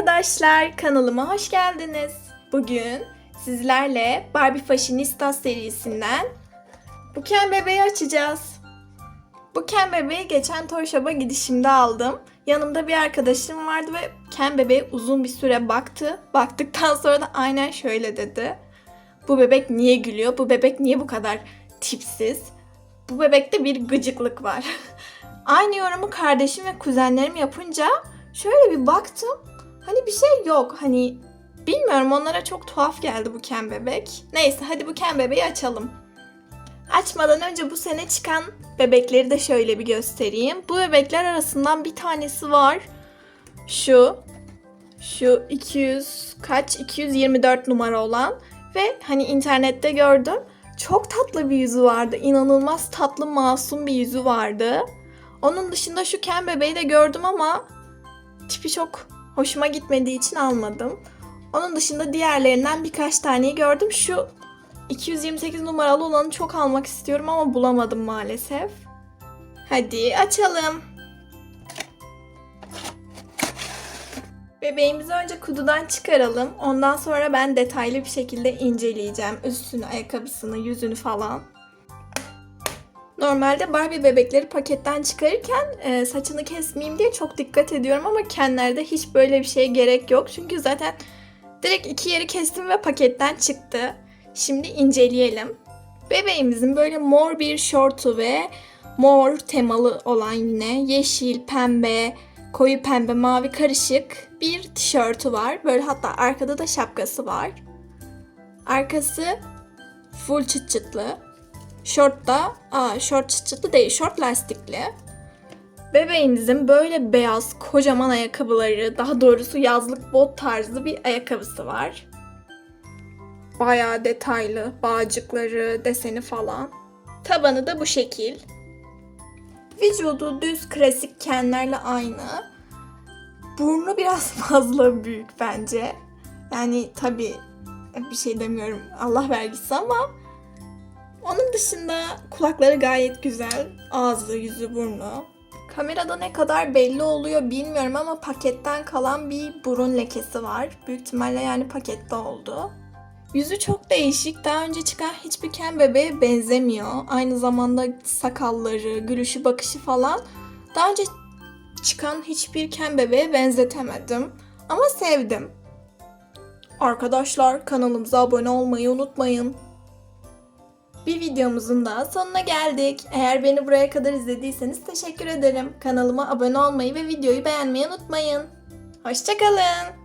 arkadaşlar, kanalıma hoş geldiniz. Bugün sizlerle Barbie Fashionista serisinden bu Ken bebeği açacağız. Bu Ken bebeği geçen Toy Shop'a gidişimde aldım. Yanımda bir arkadaşım vardı ve Ken bebeği uzun bir süre baktı. Baktıktan sonra da aynen şöyle dedi. Bu bebek niye gülüyor? Bu bebek niye bu kadar tipsiz? Bu bebekte bir gıcıklık var. Aynı yorumu kardeşim ve kuzenlerim yapınca şöyle bir baktım. Hani bir şey yok. Hani bilmiyorum onlara çok tuhaf geldi bu Ken bebek. Neyse hadi bu Ken bebeği açalım. Açmadan önce bu sene çıkan bebekleri de şöyle bir göstereyim. Bu bebekler arasından bir tanesi var. Şu. Şu 200 kaç? 224 numara olan. Ve hani internette gördüm. Çok tatlı bir yüzü vardı. İnanılmaz tatlı masum bir yüzü vardı. Onun dışında şu Ken bebeği de gördüm ama tipi çok hoşuma gitmediği için almadım. Onun dışında diğerlerinden birkaç taneyi gördüm. Şu 228 numaralı olanı çok almak istiyorum ama bulamadım maalesef. Hadi açalım. Bebeğimizi önce kutudan çıkaralım. Ondan sonra ben detaylı bir şekilde inceleyeceğim. Üstünü, ayakkabısını, yüzünü falan. Normalde Barbie bebekleri paketten çıkarırken e, saçını kesmeyeyim diye çok dikkat ediyorum ama Ken'lerde hiç böyle bir şeye gerek yok. Çünkü zaten direkt iki yeri kestim ve paketten çıktı. Şimdi inceleyelim. Bebeğimizin böyle mor bir şortu ve mor temalı olan yine yeşil, pembe, koyu pembe, mavi karışık bir tişörtü var. Böyle hatta arkada da şapkası var. Arkası full çıt çıtlı. Şort da, aa şort çıt çıtlı değil, şort lastikli. Bebeğimizin böyle beyaz kocaman ayakkabıları, daha doğrusu yazlık bot tarzı bir ayakkabısı var. Bayağı detaylı, bağcıkları, deseni falan. Tabanı da bu şekil. Vücudu düz klasik kenlerle aynı. Burnu biraz fazla büyük bence. Yani tabii bir şey demiyorum Allah vergisi ama onun dışında kulakları gayet güzel. Ağzı, yüzü, burnu. Kamerada ne kadar belli oluyor bilmiyorum ama paketten kalan bir burun lekesi var. Büyük ihtimalle yani pakette oldu. Yüzü çok değişik. Daha önce çıkan hiçbir Ken bebeğe benzemiyor. Aynı zamanda sakalları, gülüşü, bakışı falan. Daha önce çıkan hiçbir Ken bebeğe benzetemedim. Ama sevdim. Arkadaşlar kanalımıza abone olmayı unutmayın. Bir videomuzun daha sonuna geldik. Eğer beni buraya kadar izlediyseniz teşekkür ederim. Kanalıma abone olmayı ve videoyu beğenmeyi unutmayın. Hoşçakalın.